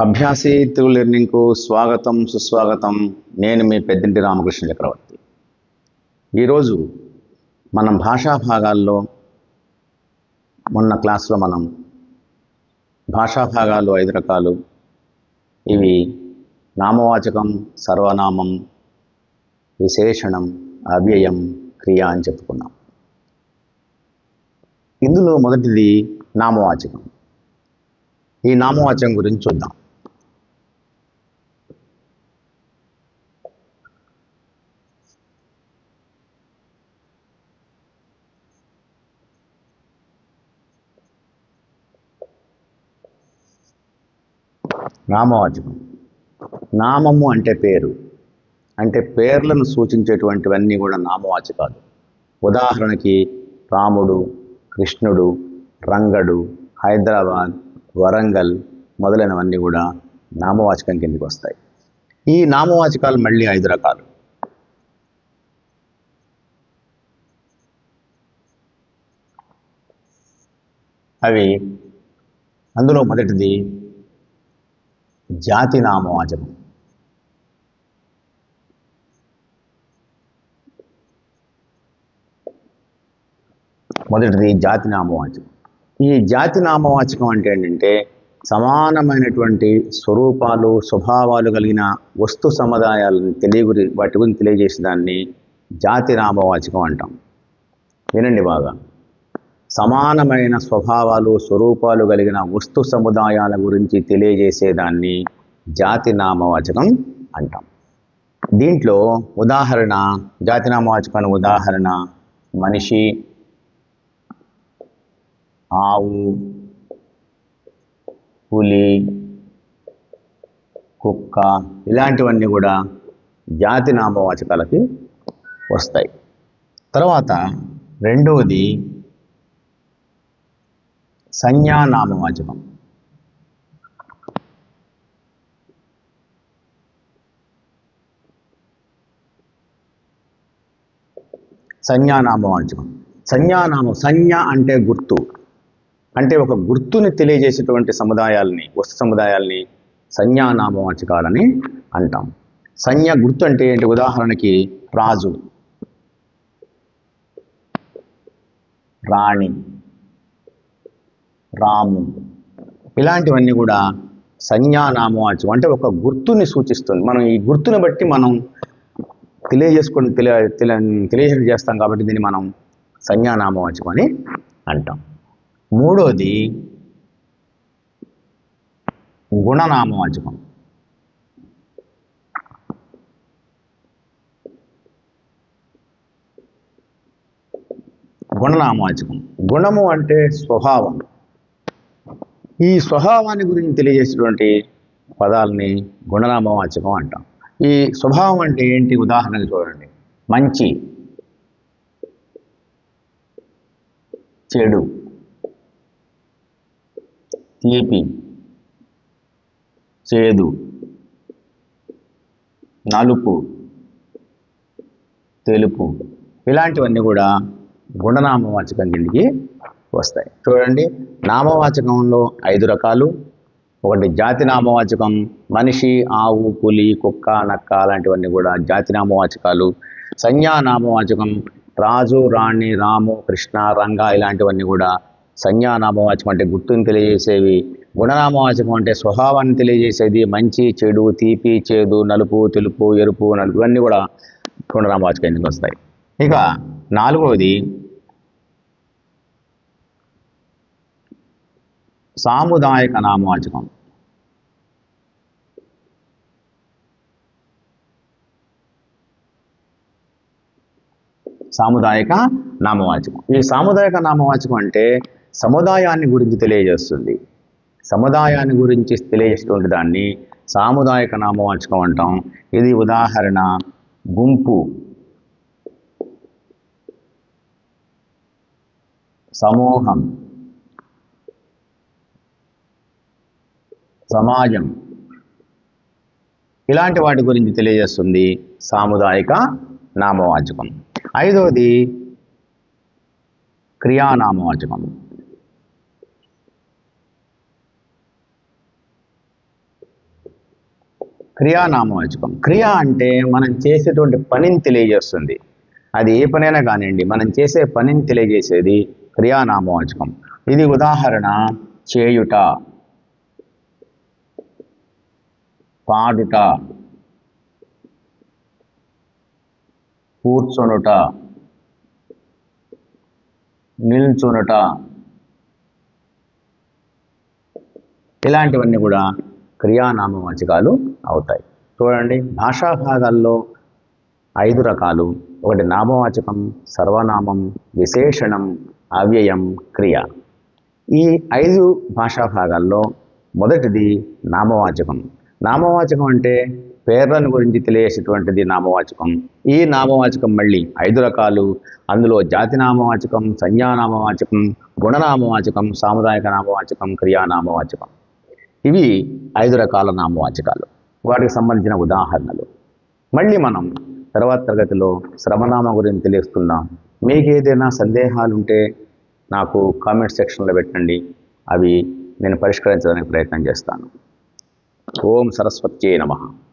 అభ్యాసి తెలుగు లెర్నింగ్కు స్వాగతం సుస్వాగతం. నేను మీ పెద్దింటి రామకృష్ణ చక్రవర్తి. ఈరోజు మనం భాషా భాగాల్లో మొన్న క్లాస్లో మనం భాషా భాగాలు ఐదు రకాలు. ఇవి నామవాచకం సర్వనామం విశేషణం అవ్యయం క్రియ అని చెప్పుకున్నాం. ఇందులో మొదటిది నామవాచకం. ఈ నామవాచకం గురించి చూద్దాం. నామవాచకం నామము అంటే పేరు. అంటే పేర్లను సూచించేటువంటివన్నీ కూడా నామవాచకాలు. ఉదాహరణకి రాముడు కృష్ణుడు రంగడు హైదరాబాద్ వరంగల్ మొదలైనవన్నీ కూడా నామవాచకం కిందకి వస్తాయి. ఈ నామవాచకాలు మళ్ళీ ఐదు రకాలు. అవి అందులో మొదటిది జాతి నామవాచకం మొదటిది జాతి నామవాచకం ఈ జాతి నామవాచకం అంటే ఏంటంటే సమానమైనటువంటి స్వరూపాలు స్వభావాలు కలిగిన వస్తు సముదాయాలను తెలియగురి వాటి గురించి తెలియజేసే దాన్ని జాతి నామవాచకం అంటాం. వినండి బాగా. సమానమైన స్వభావాలు స్వరూపాలు కలిగిన వస్తు సముదాయాల గురించి తెలియజేసేదాన్ని జాతి నామవాచకం అంటాం. దీంట్లో ఉదాహరణ జాతి నామవాచకం ఉదాహరణ మనిషి ఆవు పులి కుక్క ఇలాంటివన్నీ కూడా జాతి నామవాచకాలకి వస్తాయి. తర్వాత రెండవది సంజ్ఞానామవాచకం. సంజ్ఞానామవాచకం. సంజ్ఞానామం సంజ్ఞ అంటే గుర్తు. అంటే ఒక గుర్తుని తెలియజేసేటువంటి సముదాయాల్ని వస్తు సముదాయాల్ని సంజ్ఞానామవాచకాలని అంటాం. సంజ్ఞ గుర్తు అంటే ఏంటి? ఉదాహరణకి రాజు. రాణి. రాము. ఇలాంటివన్నీ కూడా సంజ్ఞానామవాచకం అంటే ఒక గుర్తుని సూచిస్తుంది. మనం ఈ గుర్తుని బట్టి మనం తెలియజేసుకొని తెలియ తెలియ చేస్తాం కాబట్టి దీన్ని మనం సంజ్ఞానామవాచం అని అంటాం. మూడోది గుణనామవాచకం గుణనామవాచకం గుణము అంటే స్వభావం. ఈ స్వభావాన్ని గురించి తెలియజేసేటువంటి పదాలని గుణనామవాచకం అంటాం. ఈ స్వభావం అంటే ఏంటి? ఉదాహరణకు చూడండి. మంచి చెడు తీపి చేదు నలుపు తెలుపు ఇలాంటివన్నీ కూడా గుణనామవాచకం కిందికి వస్తాయి. చూడండి నామవాచకంలో ఐదు రకాలు. ఒకటి జాతి నామవాచకం మనిషి ఆవు పులి కుక్క నక్క అలాంటివన్నీ కూడా జాతి నామవాచకాలు. సంజ్ఞా నామవాచకం రాజు రాణి రాము కృష్ణ రంగ ఇలాంటివన్నీ కూడా సంజ్ఞానామవాచకం అంటే గుర్తుని తెలియజేసేవి. గుణనామవాచకం అంటే స్వభావాన్ని తెలియజేసేది. మంచి చెడు తీపి చేదు నలుపు తెలుపు ఎరుపు నలుపు ఇవన్నీ కూడా గుణనామవాచకం ఎందుకు వస్తాయి. ఇక నాలుగవది సాముదాయక నామవాచకం సాముదాయక నామవాచకం. ఈ సాముదాయక నామవాచకం అంటే సముదాయాన్ని గురించి తెలియజేస్తుంది. సముదాయాన్ని గురించి తెలియజేసేటువంటి దాన్ని సాముదాయక నామవాచకం అంటాం. ఇది ఉదాహరణ గుంపు. సమూహం. సమాజం. ఇలాంటి వాటి గురించి తెలియజేస్తుంది సాముదాయిక నామవాచకం. ఐదవది క్రియానామవాచకం. క్రియానామవాచకం. క్రియ అంటే మనం చేసేటువంటి పనిని తెలియజేస్తుంది. అది ఏ పనైనా కానివ్వండి మనం చేసే పనిని తెలియజేసేది క్రియానామవాచకం. ఇది ఉదాహరణ చేయుట. పాడుట. కూర్చొనుట. నిల్చునుట. ఇలాంటివన్నీ కూడా క్రియానామవాచకాలు అవుతాయి. చూడండి భాషా భాగాల్లో ఐదు రకాలు. ఒకటి నామవాచకం సర్వనామం విశేషణం అవ్యయం క్రియ. ఈ ఐదు భాషా భాగాల్లో మొదటిది నామవాచకం. నామవాచకం అంటే పేర్లను గురించి తెలియజేసేటువంటిది నామవాచకం. ఈ నామవాచకం మళ్ళీ ఐదు రకాలు. అందులో జాతి నామవాచకం సంజ్ఞానామవాచకం గుణనామవాచకం సాముదాయక నామవాచకం క్రియానామవాచకం ఇవి ఐదు రకాల నామవాచకాలు. వాటికి సంబంధించిన ఉదాహరణలు. మళ్ళీ మనం తర్వాత తరగతిలో శ్రమనామ గురించి తెలుసుకుందాం మీకు ఏదైనా సందేహాలు ఉంటే నాకు కామెంట్ సెక్షన్లో పెట్టండి. అవి నేను పరిష్కరించడానికి ప్రయత్నం చేస్తాను. ओम सरस्वत नमः।